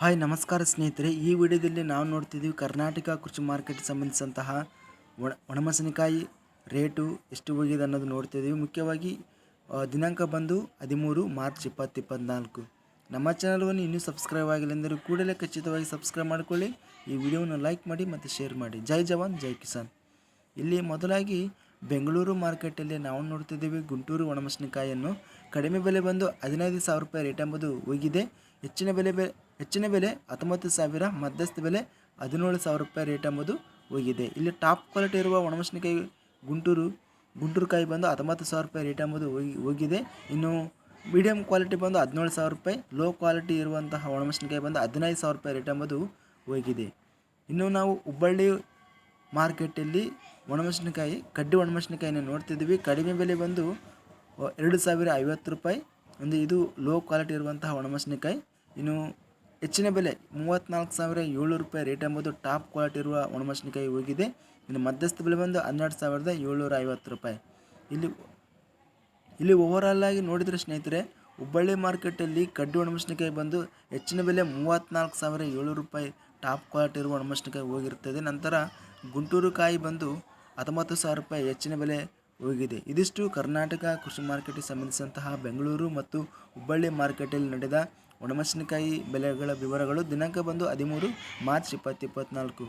Hi, ನಮಸ್ಕಾರ ಸ್ನೇಹಿತರೆ. ಈ ವಿಡಿಯೋದಲ್ಲಿ ನಾವು ನೋಡ್ತಿದ್ದೀವಿ ಕರ್ನಾಟಕ ಕೃಷಿ ಮಾರ್ಕೆಟ್ ಸಂಬಂಧಿಸಿದಂತಹ ಒಣ, ಒಣಮೆಣಸಿನಕಾಯಿ ರೇಟು ಎಷ್ಟು ಹೋಗಿದೆ ಅನ್ನೋದು ನೋಡ್ತಿದ್ದೀವಿ. ಮುಖ್ಯವಾಗಿ ದಿನಾಂಕ ಬಂದು ಹದಿಮೂರು ಮಾರ್ಚ್ ಇಪ್ಪತ್ತು ಇಪ್ಪತ್ತ್ನಾಲ್ಕು ನಮ್ಮ ಚಾನಲ್ವನ್ನು ಇನ್ನೂ ಸಬ್ಸ್ಕ್ರೈಬ್ ಆಗಿಲ್ಲ ಎಂದರೆ ಕೂಡಲೇ ಖಚಿತವಾಗಿ ಸಬ್ಸ್ಕ್ರೈಬ್ ಮಾಡಿಕೊಳ್ಳಿ. ಈ ವಿಡಿಯೋವನ್ನು ಲೈಕ್ ಮಾಡಿ ಮತ್ತು ಶೇರ್ ಮಾಡಿ. ಜೈ ಜವಾನ್, ಜೈ ಕಿಸಾನ್. ಇಲ್ಲಿ ಮೊದಲಾಗಿ ಬೆಂಗಳೂರು ಮಾರ್ಕೆಟಲ್ಲಿ ನಾವು ನೋಡ್ತಿದ್ದೀವಿ ಗುಂಟೂರು ಒಣಮೆಣಸಿನಕಾಯಿಯನ್ನು. ಕಡಿಮೆ ಬೆಲೆ ಬಂದು ಹದಿನೈದು ಸಾವಿರ ರೂಪಾಯಿ ರೇಟ್ ಎಂಬುದು ಹೋಗಿದೆ. ಹೆಚ್ಚಿನ ಬೆಲೆ ಬೆ ಹೆಚ್ಚಿನ ಬೆಲೆ ಹತ್ತೊಂಬತ್ತು ಸಾವಿರ, ಮಧ್ಯಸ್ಥ ಬೆಲೆ ಹದಿನೇಳು ಸಾವಿರ ರೂಪಾಯಿ ರೇಟ್ ಎಂಬುದು ಹೋಗಿದೆ. ಇಲ್ಲಿ ಟಾಪ್ ಕ್ವಾಲಿಟಿ ಇರುವ ಒಣಮೆಣಸಿನಕಾಯಿ ಗುಂಟೂರು ಗುಂಟೂರು ಕಾಯಿ ಬಂದು ಹತ್ತೊಂಬತ್ತು ಸಾವಿರ ರೂಪಾಯಿ ರೇಟ್ ಎಂಬುದು ಹೋಗಿ, ಹೋಗಿದೆ. ಇನ್ನು ಮೀಡಿಯಂ ಕ್ವಾಲಿಟಿ ಬಂದು ಹದಿನೇಳು ಸಾವಿರ ರೂಪಾಯಿ ಲೋ ಕ್ವಾಲಿಟಿ ಇರುವಂತಹ ಒಣಮೆಣಸಿನಕಾಯಿ ಬಂದು ಹದಿನೈದು ಸಾವಿರ ರೂಪಾಯಿ ರೇಟ್ ಎಂಬುದು ಹೋಗಿದೆ. ಇನ್ನು ನಾವು ಹುಬ್ಬಳ್ಳಿ ಮಾರ್ಕೆಟಲ್ಲಿ ಒಣಮೆಣಸಿನಕಾಯಿ, ಕಡ್ಡಿ ಒಣಮೆಣಸಿನಕಾಯಿನ ನೋಡ್ತಿದ್ದೀವಿ. ಕಡಿಮೆ ಬೆಲೆ ಬಂದು ಎರಡು ಸಾವಿರ ಐವತ್ತು ರೂಪಾಯಿ. ಒಂದು ಇದು ಲೋ ಕ್ವಾಲಿಟಿ ಇರುವಂತಹ ಒಣಮೆಣಸಿನಕಾಯಿ. ಇನ್ನು ಹೆಚ್ಚಿನ ಬೆಲೆ ಮೂವತ್ತ್ನಾಲ್ಕು ಸಾವಿರ ಏಳ್ನೂರು ರೂಪಾಯಿ ರೇಟ್ ಎಂಬುದು ಟಾಪ್ ಕ್ವಾಲಿಟಿ ಇರುವ ಒಣಮೆಣಸಿನಕಾಯಿ ಹೋಗಿದೆ. ಇನ್ನು ಮಧ್ಯಸ್ಥ ಬೆಲೆ ಬಂದು ಹನ್ನೆರಡು ಸಾವಿರದ ಏಳ್ನೂರ ಐವತ್ತು ರೂಪಾಯಿ. ಇಲ್ಲಿ ಇಲ್ಲಿ ಓವರಾಲ್ ಆಗಿ ನೋಡಿದರೆ ಸ್ನೇಹಿತರೆ, ಹುಬ್ಬಳ್ಳಿ ಮಾರ್ಕೆಟಲ್ಲಿ ಕಡ್ಡಿ ಒಣಮೆಣಸಿನಕಾಯಿ ಬಂದು ಹೆಚ್ಚಿನ ಬೆಲೆ ಮೂವತ್ತ್ನಾಲ್ಕು ಸಾವಿರ ಏಳ್ನೂರು ರೂಪಾಯಿ ಟಾಪ್ ಕ್ವಾಲಿಟಿ ಇರುವ ಒಣಮೆಣಸಿನಕಾಯಿ ಹೋಗಿರ್ತದೆ. ನಂತರ ಗುಂಟೂರು ಕಾಯಿ ಬಂದು ಹತ್ತೊಂಬತ್ತು ಸಾವಿರ ರೂಪಾಯಿ ಹೆಚ್ಚಿನ ಬೆಲೆ ಹೋಗಿದೆ. ಇದಿಷ್ಟು ಕರ್ನಾಟಕ ಕೃಷಿ ಮಾರ್ಕೆಟಿಗೆ ಸಂಬಂಧಿಸಿದಂತಹ ಬೆಂಗಳೂರು ಮತ್ತು ಹುಬ್ಬಳ್ಳಿ ಮಾರ್ಕೆಟಲ್ಲಿ ನಡೆದ ಒಣಮೆಣಸಿನಕಾಯಿ ಬೆಲೆಗಳ ವಿವರಗಳು ದಿನಾಂಕ ಬಂದು ಹದಿಮೂರು ಮಾರ್ಚ್ ಇಪ್ಪತ್ತು ಇಪ್ಪತ್ತ್ನಾಲ್ಕು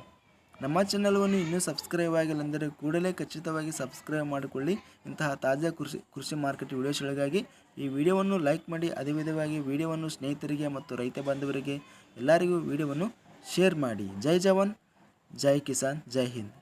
ನಮ್ಮ ಚಾನಲ್ವನ್ನು ಇನ್ನೂ ಸಬ್ಸ್ಕ್ರೈಬ್ ಆಗಿಲ್ಲ ಅಂದರೆ ಕೂಡಲೇ ಖಚಿತವಾಗಿ ಸಬ್ಸ್ಕ್ರೈಬ್ ಮಾಡಿಕೊಳ್ಳಿ. ಇಂತಹ ತಾಜಾ ಕೃಷಿ ಕೃಷಿ ಮಾರ್ಕೆಟ್ ವಿಡಿಯೋಸ್ಗಳಿಗಾಗಿ ಈ ವಿಡಿಯೋವನ್ನು ಲೈಕ್ ಮಾಡಿ, ಅದೇ ವಿಧವಾಗಿ ವಿಡಿಯೋವನ್ನು ಸ್ನೇಹಿತರಿಗೆ ಮತ್ತು ರೈತ ಬಾಂಧವರಿಗೆ ಎಲ್ಲರಿಗೂ ವಿಡಿಯೋವನ್ನು ಶೇರ್ ಮಾಡಿ. ಜೈ ಜವಾನ್, ಜೈ ಕಿಸಾನ್, ಜೈ ಹಿಂದ್.